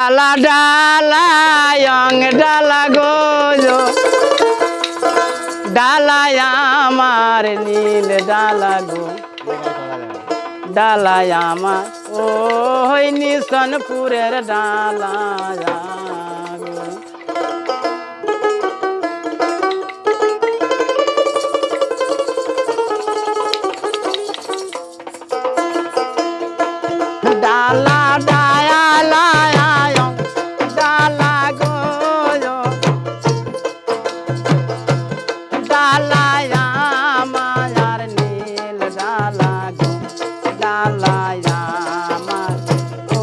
ডালা ডালা, ইয়ং ডালা গো ডালায় আমার নীল ডালা গো। ডালায় আমার ও হই নিশনপুরের ডালা ডালা গো ডালায়া আমার ও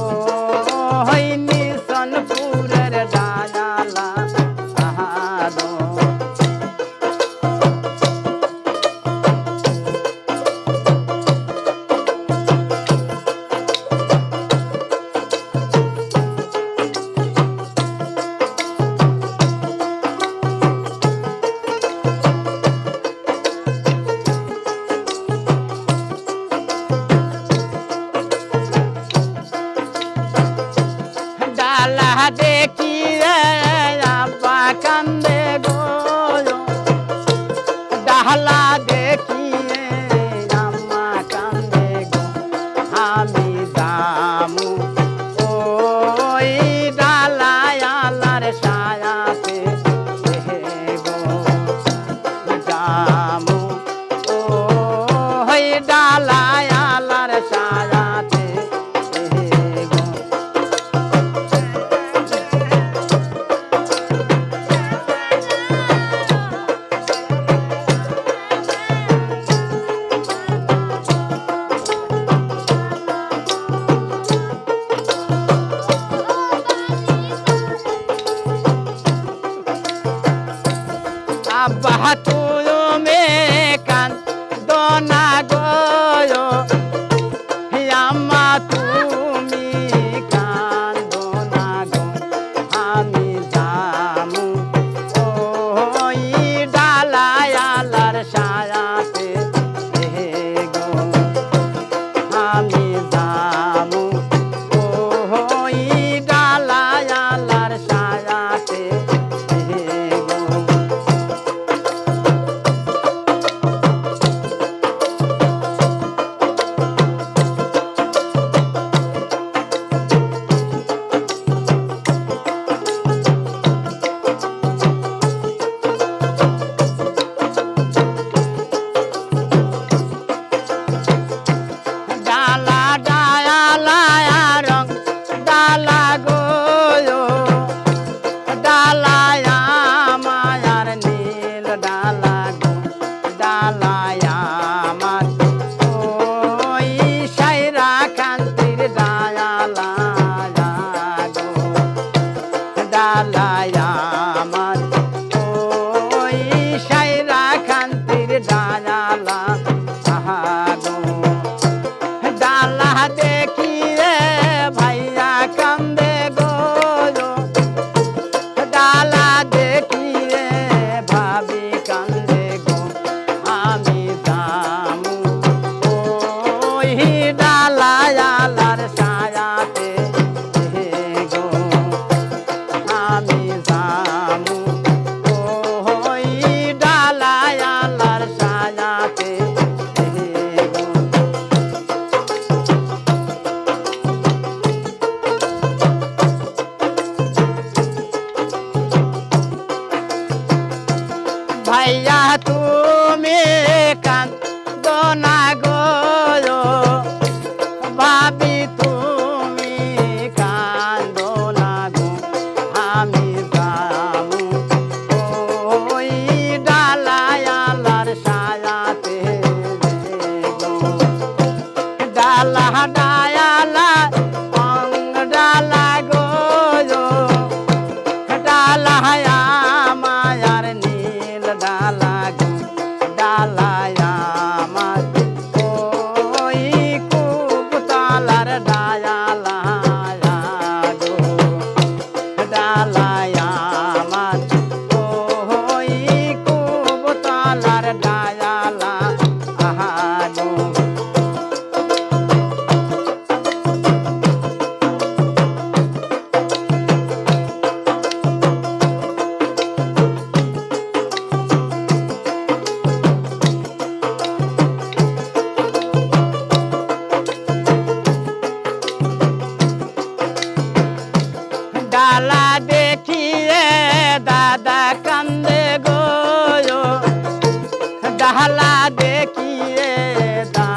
হই নিশনপুরের ডালা আহারো ডালায়া আমার। ওই সাইরা কান্তির ডায়ালা আহা ডালা দেখি ভাইয়া কান্দে গো। ডালা দেখি রে ভাবি কান্দে গো। আমি দামু, ওই Hi.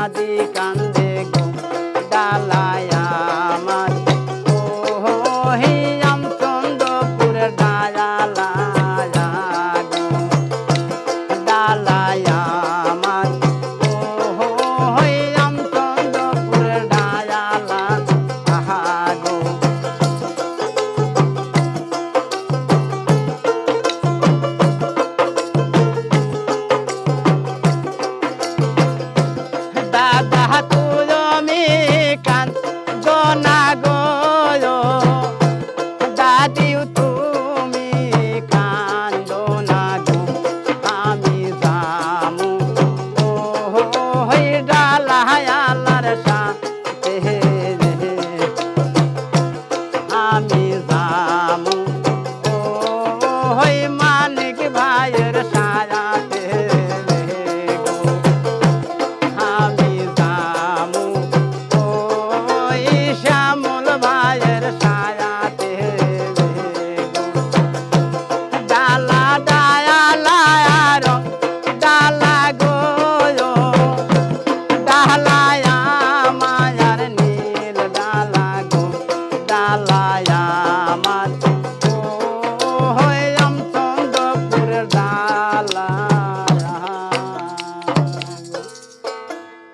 না দেখ